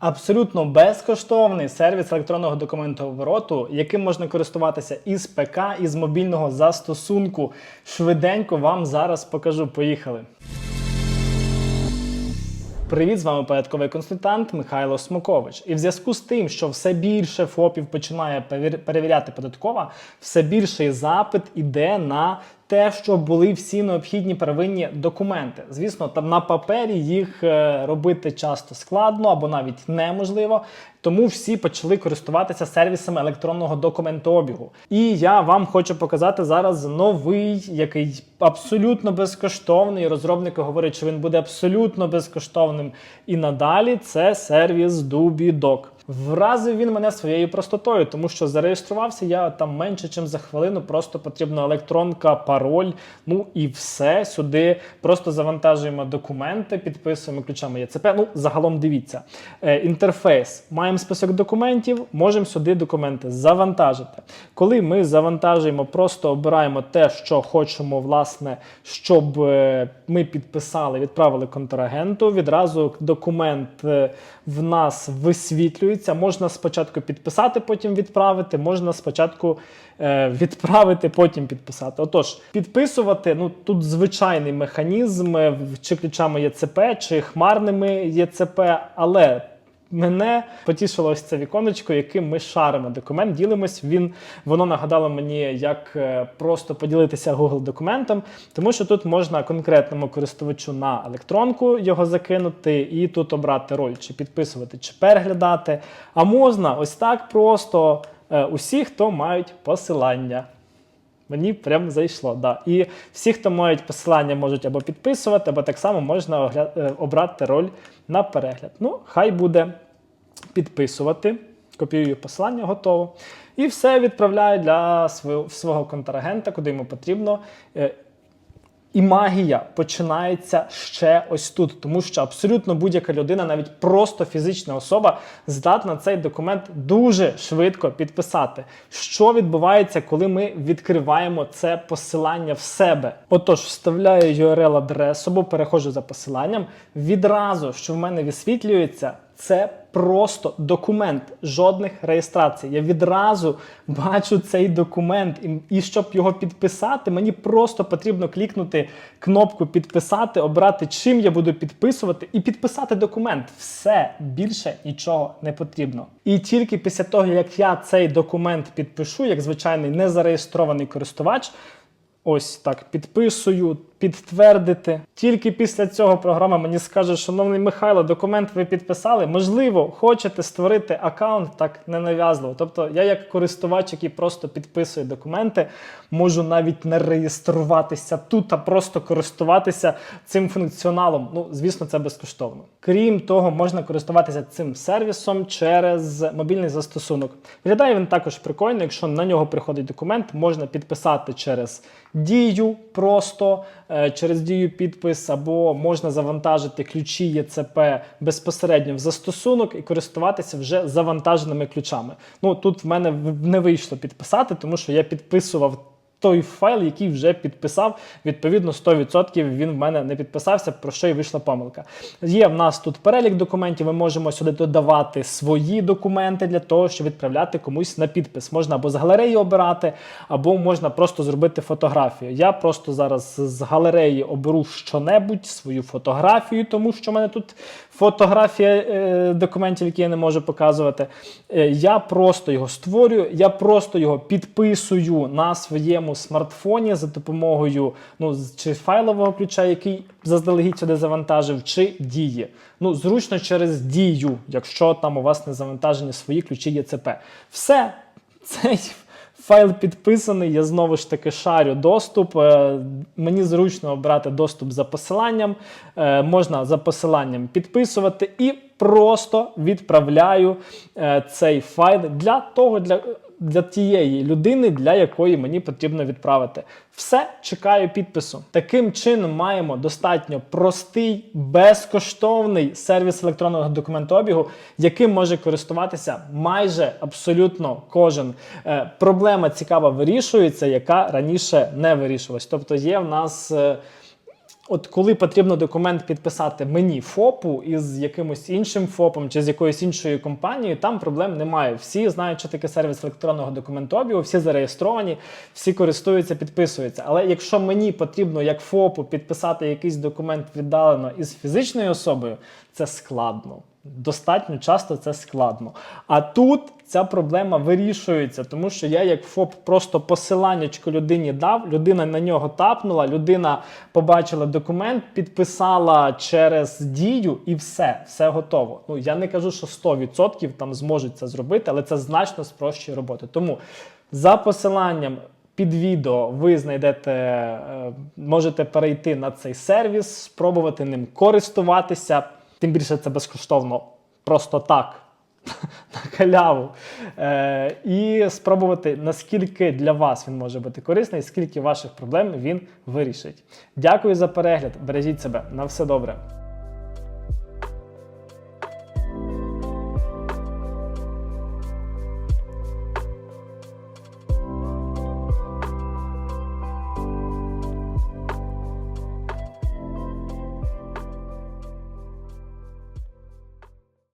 Абсолютно безкоштовний сервіс електронного документообороту, яким можна користуватися із ПК, із мобільного застосунку. Швиденько вам зараз покажу. Поїхали. Привіт, з вами порядковий консультант Михайло Смокович. І в зв'язку з тим, що все більше ФОПів починає перевір- перевіряти податкова, все більший запит іде на те, щоб були всі необхідні первинні документи. Звісно, там на папері їх е, робити часто складно або навіть неможливо. Тому всі почали користуватися сервісами електронного документообігу. І я вам хочу показати зараз новий, який абсолютно безкоштовний. Розробники говорять, що він буде абсолютно безкоштовним і надалі. Це сервіс DubiDoc. Вразив він мене своєю простотою, тому що зареєструвався я там менше, ніж за хвилину. Просто потрібна електронка, пароль. Ну і все. Сюди просто завантажуємо документи, підписуємо ключами ЄЦП. Ну, загалом дивіться. Е, інтерфейс. Маємо список документів, можемо сюди документи завантажити. Коли ми завантажуємо, просто обираємо те, що хочемо, власне, щоб е, ми підписали, відправили контрагенту. Відразу документ е, в нас висвітлюється. Можна спочатку підписати, потім відправити. Можна спочатку е, відправити, потім підписати. Отож, підписувати ну тут звичайний механізм, е, чи ключами ЄЦП, чи хмарними ЄЦП, але. Мене потішило ось це віконечко, яким ми шаримо документ, ділимось. Він воно нагадало мені, як е, просто поділитися Google документом, тому що тут можна конкретному користувачу на електронку його закинути і тут обрати роль, чи підписувати, чи переглядати. А можна ось так просто е, усі, хто мають посилання. Мені прям зайшло. Да. І всі, хто мають посилання, можуть або підписувати, або так само можна огля- е, обрати роль на перегляд. Ну, хай буде підписувати. Копіюю посилання, готово. І все відправляю для свого, свого контрагента, куди йому потрібно. І магія починається ще ось тут, тому що абсолютно будь-яка людина, навіть просто фізична особа, здатна цей документ дуже швидко підписати. Що відбувається, коли ми відкриваємо це посилання в себе? Отож, вставляю URL-адресу або переходжу за посиланням. Відразу, що в мене висвітлюється, це просто документ, жодних реєстрацій. Я відразу бачу цей документ, і, щоб його підписати, мені просто потрібно клікнути кнопку підписати, обрати, чим я буду підписувати, і підписати документ. Все більше нічого не потрібно. І тільки після того, як я цей документ підпишу, як звичайний незареєстрований користувач. Ось так підписую, підтвердити. Тільки після цього програма мені скаже, шановний Михайло, документ ви підписали. Можливо, хочете створити аккаунт так ненав'язливо. Тобто, я, як користувач, який просто підписує документи, можу навіть не реєструватися тут, а просто користуватися цим функціоналом. Ну, звісно, це безкоштовно. Крім того, можна користуватися цим сервісом через мобільний застосунок. Виглядає він також прикольно, якщо на нього приходить документ, можна підписати через дію просто через дію підпис, або можна завантажити ключі ЄЦП безпосередньо в застосунок і користуватися вже завантаженими ключами. Ну тут в мене не вийшло підписати, тому що я підписував. Той файл, який вже підписав, відповідно 100% він в мене не підписався, про що і вийшла помилка. Є в нас тут перелік документів, ми можемо сюди додавати свої документи для того, щоб відправляти комусь на підпис. Можна або з галереї обирати, або можна просто зробити фотографію. Я просто зараз з галереї оберу щонебудь, свою фотографію, тому що в мене тут фотографія е, документів, які я не можу показувати. Е, я просто його створюю, я просто його підписую на своєму смартфоні за допомогою ну, чи файлового ключа, який заздалегідь сюди завантажив, чи дії. Ну, зручно через дію, якщо там у вас не завантажені свої ключі ЄЦП. Все, цей Файл підписаний, я знову ж таки шарю доступ. Е, Мені зручно обрати доступ за посиланням. Е, Можна за посиланням підписувати і просто відправляю е, цей файл для того, для, для тієї людини, для якої мені потрібно відправити. Все чекаю підпису. Таким чином маємо достатньо простий, безкоштовний сервіс електронного документообігу, яким може користуватися майже абсолютно кожен. Е, проблема цікава вирішується, яка раніше не вирішувалась. Тобто є в нас. е, От коли потрібно документ підписати мені ФОПу із якимось іншим ФОПом чи з якоюсь іншою компанією, там проблем немає. Всі знають, що таке сервіс електронного документообігу, всі зареєстровані, всі користуються, підписуються. Але якщо мені потрібно як ФОПу підписати якийсь документ віддалено із фізичною особою, це складно. Достатньо часто це складно. А тут ця проблема вирішується, тому що я, як ФОП, просто посиланнячко людині дав, людина на нього тапнула, людина побачила документ, підписала через дію і все, все готово. Ну я не кажу, що 100% там зможуть це зробити, але це значно спрощує роботу. Тому за посиланням. Під відео ви знайдете, е, можете перейти на цей сервіс, спробувати ним користуватися. Тим більше це безкоштовно, просто так, на халяву. Е, і спробувати, наскільки для вас він може бути корисний, скільки ваших проблем він вирішить. Дякую за перегляд. Бережіть себе. На все добре.